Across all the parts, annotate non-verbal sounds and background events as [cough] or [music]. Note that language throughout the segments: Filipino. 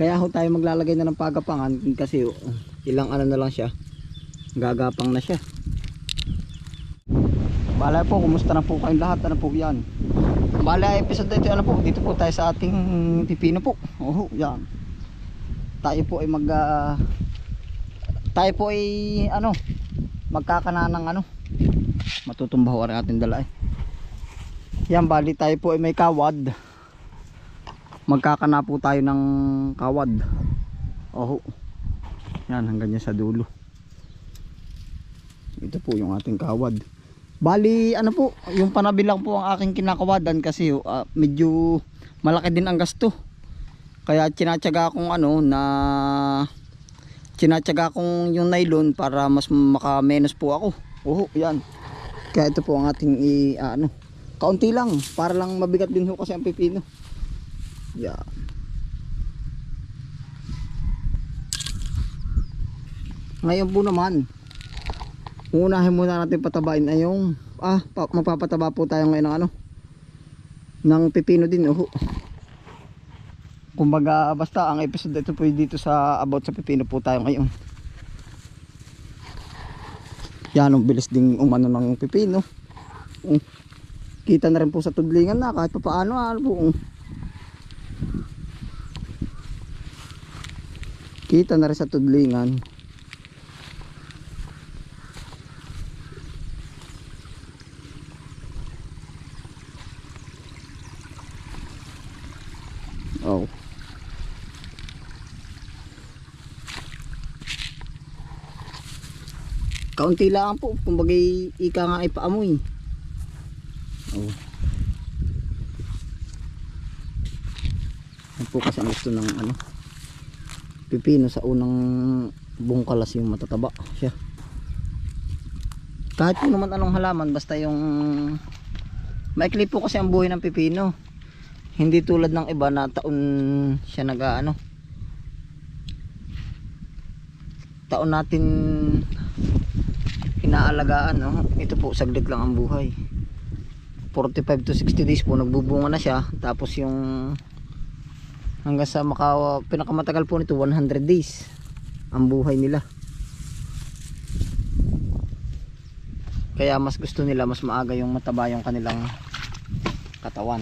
Kaya ho tayo maglalagay na ng pagapangan kasi ilang ano na lang siya. Gagapang na siya. Bala po, kumusta na po kayong lahat? Ano po yan? Bala episode ito, ano po, dito po tayo sa ating pipino po. Oo, yan. Tayo po ay mag ah, tayo po ay ano, magkakana ng ano, matutumba ho ang ating dala eh. Yan, bali tayo po ay may kawad. Magkakana po tayo ng kawad. Oo. Yan, hanggang niya sa dulo. Ito po yung ating kawad. Bali, ano po, yung panabi lang po ang aking kinakawadan kasi ah, medyo malaki din ang gasto. Kaya tinatsaga akong ano na tinatsaga akong yung nylon para mas makamenos po ako. Oo, yan. Kaya ito po ang ating i ah, ano, kaunti lang para lang mabigat din ho kasi ang pipino. Yan. Ngayon po naman, unahin muna natin patabain ay yung ah pa, magpapataba po tayo ngayon ng ano ng pipino din oh. Kumbaga basta ang episode ito po dito sa about sa pipino po tayo ngayon. Yan ang bilis ding umano ng pipino. Oh. Kita na rin po sa tudlingan na kahit pa paano ano po. oh. Kita na rin sa tudlingan. Oh. Kaunti lang po, kumbaga ika nga ay paamoy. Oh. Yan po kasi ang gusto ng ano, pipino sa unang bungkalas yung matataba. Siya. Kahit po naman anong halaman, basta yung maikli po kasi ang buhay ng pipino. Hindi tulad ng iba na taon siya nag ano taon natin inaalagaan no? ito po saglit lang ang buhay. 45 to 60 days po nagbubunga na siya. Tapos yung hanggang sa maka, pinakamatagal po nito 100 days ang buhay nila. Kaya mas gusto nila mas maaga yung mataba yung kanilang katawan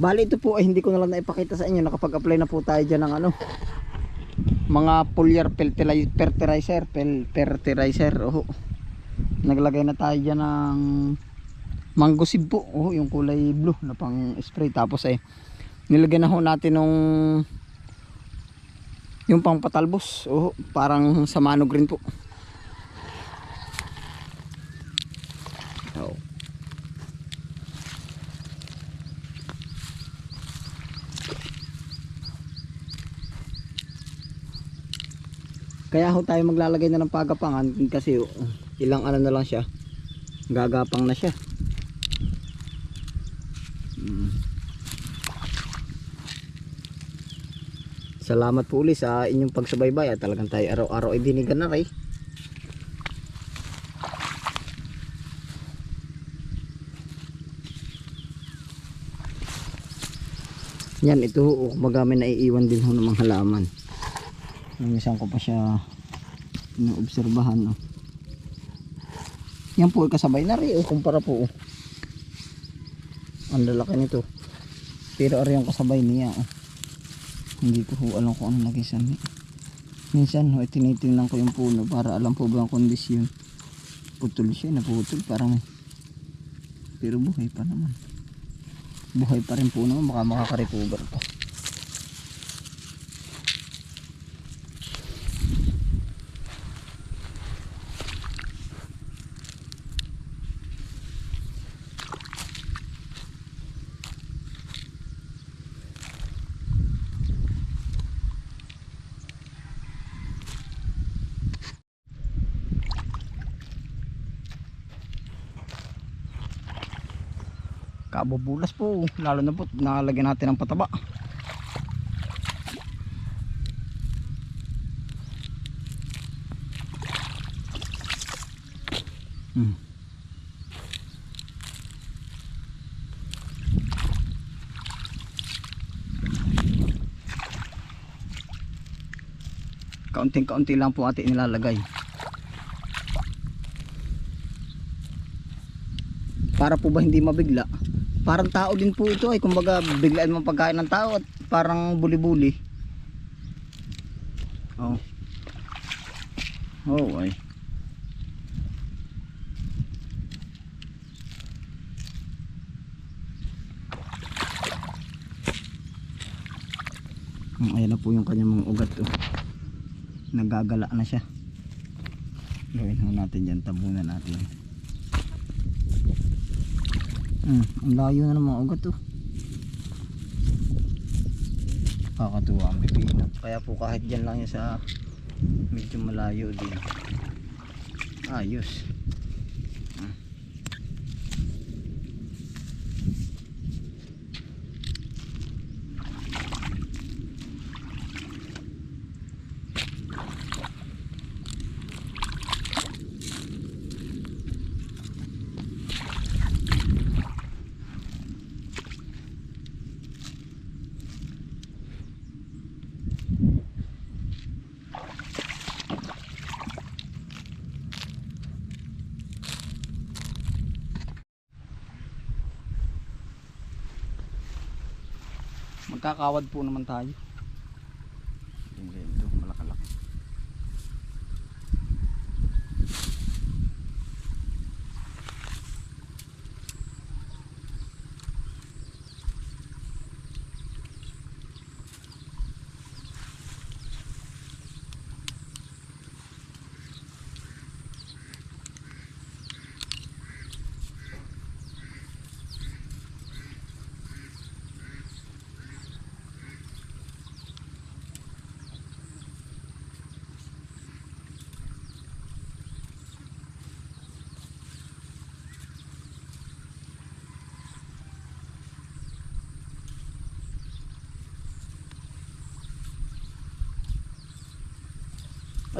Bali ito po ay hindi ko na lang naipakita sa inyo. Nakapag-apply na po tayo dyan ng ano mga foliar fertili- fertilizer fertilizer. Oh. naglagay na tayo dyan ng mango seed po. Oh, yung kulay blue na pang spray. Tapos ay nilagyan na ho natin nung yung pang patalbos. Oh, parang sa mano green po Kaya ho tayo maglalagay na ng pagapangan kasi oh, ilang ano na lang siya. Gagapang na siya. Mm. Salamat po ulit sa inyong pagsubaybay at talagang tayo araw-araw ay dinigan na rin. Yan ito ho, kumbaga may naiiwan din ho ng mga halaman. Minsan ko pa siya inoobserbahan. Oh. Yan po ay kasabay na rin. Oh, kumpara po. Oh. Ang lalaki nito. Pero ari yung kasabay niya. Oh. Hindi ko ho alam kung ano nagisan. Minsan ho, tinitingnan ko yung puno para alam po ba ang kondisyon. Putol siya, naputol parang pero buhay pa naman. Buhay pa rin po naman, baka makaka-recover pa. nagkabubulas po. Lalo na po nalagyan natin ng pataba. Hmm. kaunting kaunti lang po atin nilalagay. Para po ba hindi mabigla? Parang tao din po ito ay kumbaga biglaan mo pagkain ng tao at parang buli-buli. Oh. Oh, ay. Hmm, Ayan na po yung kanyang mga ugat oh. Nagagala na siya. Gawin natin dyan, tabunan natin. Hmm, ang layo na ng mga ugat oh. Kakatuwa ang pipino. Kaya po kahit dyan lang yan sa medyo malayo din. Ayos. Hmm. Magkakawad po naman tayo. Hindi, ito, malakalaki.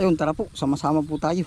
Ayun, tara po, sama-sama po tayo.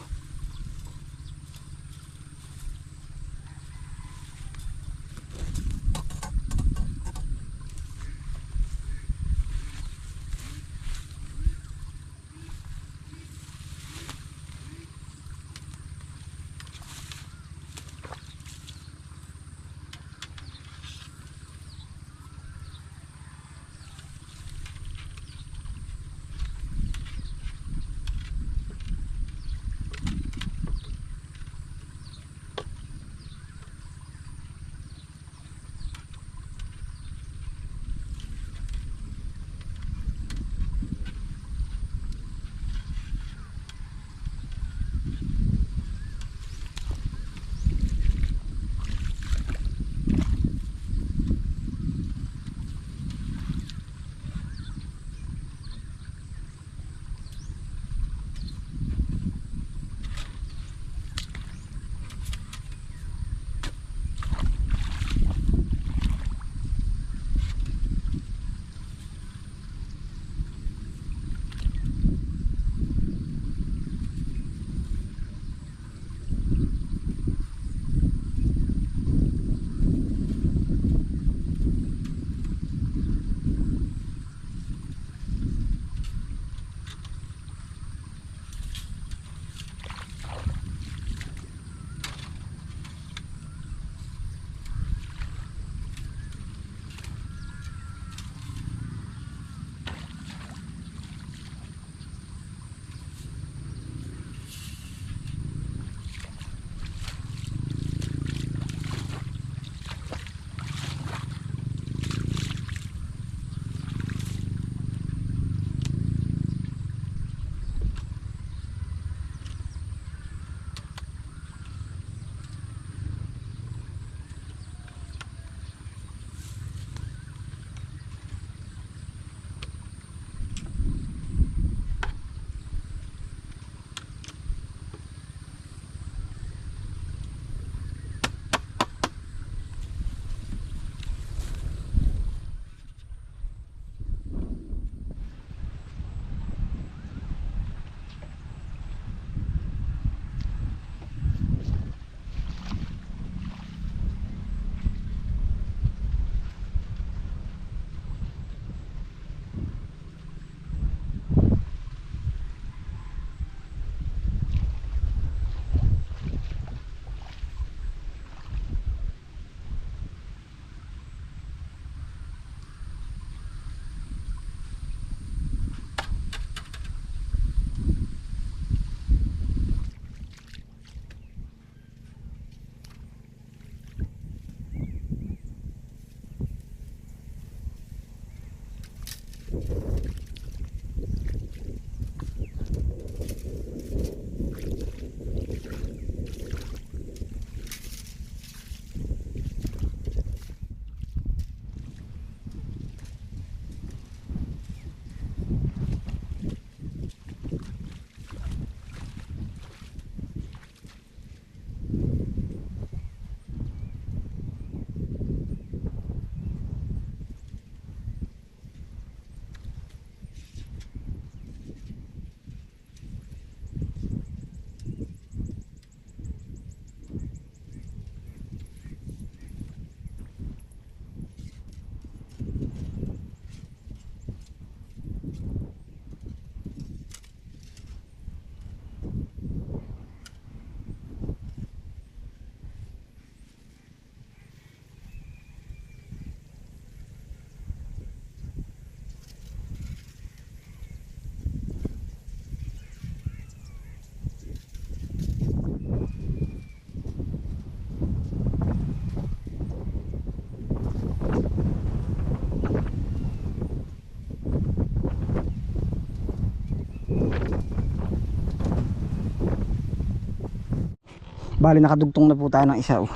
Bali nakadugtong na po tayo ng isa oh.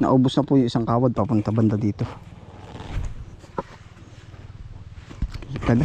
Naubos na po yung isang kawad papunta banda dito. Kita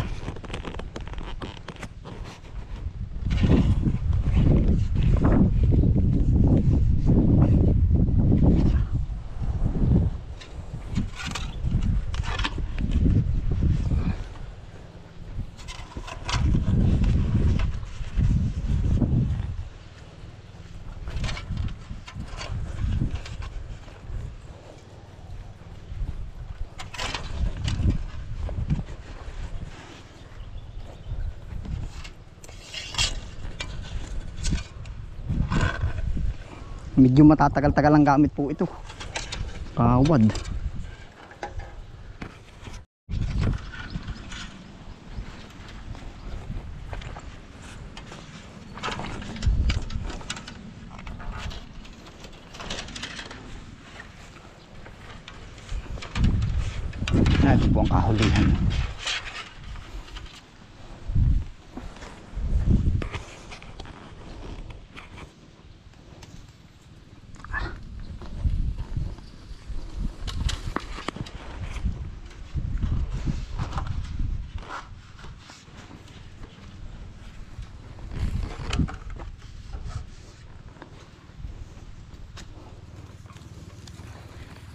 Medyo matatagal-tagal ang gamit po ito. Kawad. Ah, Ito po ang kahulihan.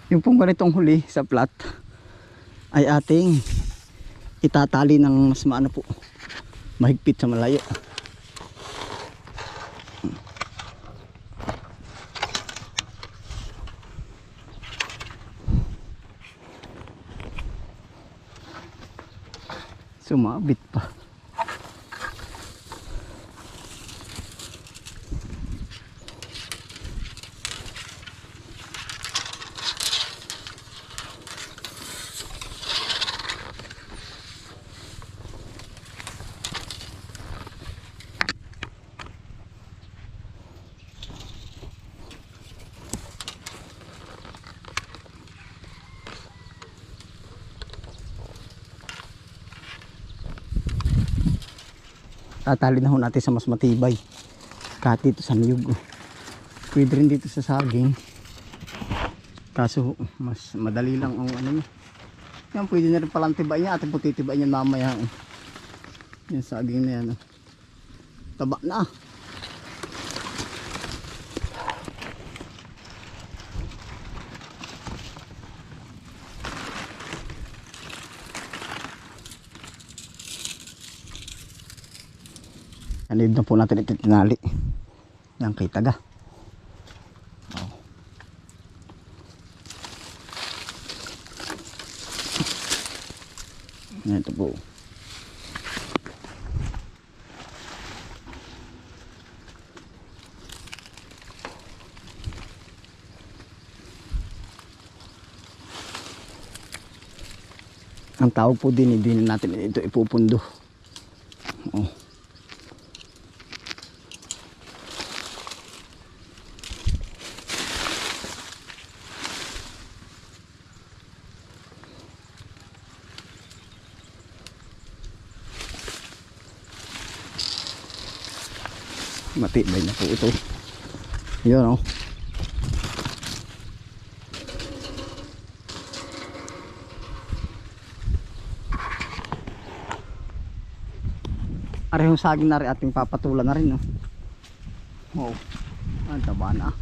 Yung pong ganitong huli sa plat ay ating itatali ng mas maano po mahigpit sa malayo. Sumabit pa. Tatali na ho natin sa mas matibay. Kahit dito sa niyog. Pwede rin dito sa saging. Kaso mas madali lang ang ano niya. Yan pwede na rin palang tibain niya. Ating putitibain yan mamaya oh. yung saging na yan oh. taba na Anib na po natin ito tinali. Yan kay taga. Oh. Ito po. Ang tawag po din, hindi na natin ito ipupundo. Oh. Matibay na po ito. Yun oh. Arehong saging na rin ating papatulan na rin oh. Oh ang taba na. Ah,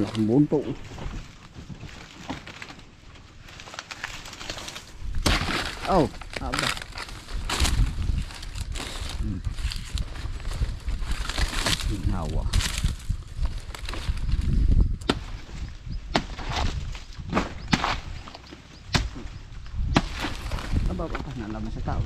Nalaki buon po. Oh, aba. Hmm. Ginawa. Aba, aba, nalaman sa tao.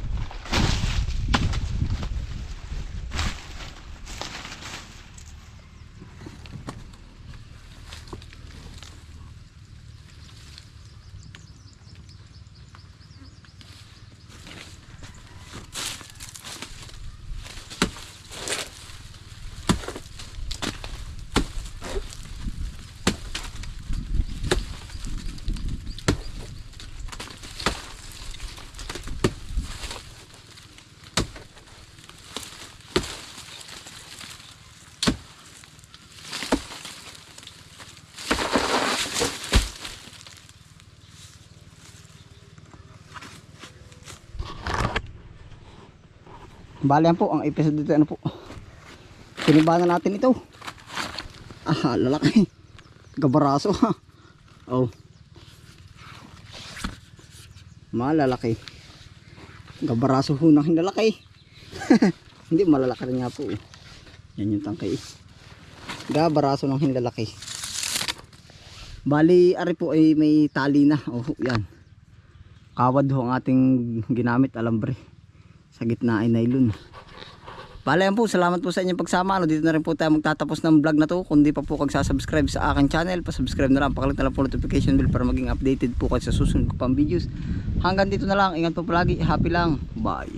Bale yan po, ang episode dito ano po. Tinibanan natin ito. Ah, lalaki. Gabaraso ha. Oh. Malalaki. Gabaraso ho ng hinlalaki. [laughs] Hindi malalaki rin nga po. eh. Yan yung tangkay. Gabaraso ng hinlalaki. Bali, ari po ay may tali na. Oh, yan. Kawad ho ang ating ginamit, alambre sa gitna ay nylon. Bale yan po, salamat po sa inyong pagsama. Ano, dito na rin po tayo magtatapos ng vlog na to. Kung di pa po kag subscribe sa aking channel, pa-subscribe na lang, pakalik na lang po notification bell para maging updated po kayo sa susunod ko pang videos. Hanggang dito na lang, ingat po palagi, happy lang, bye.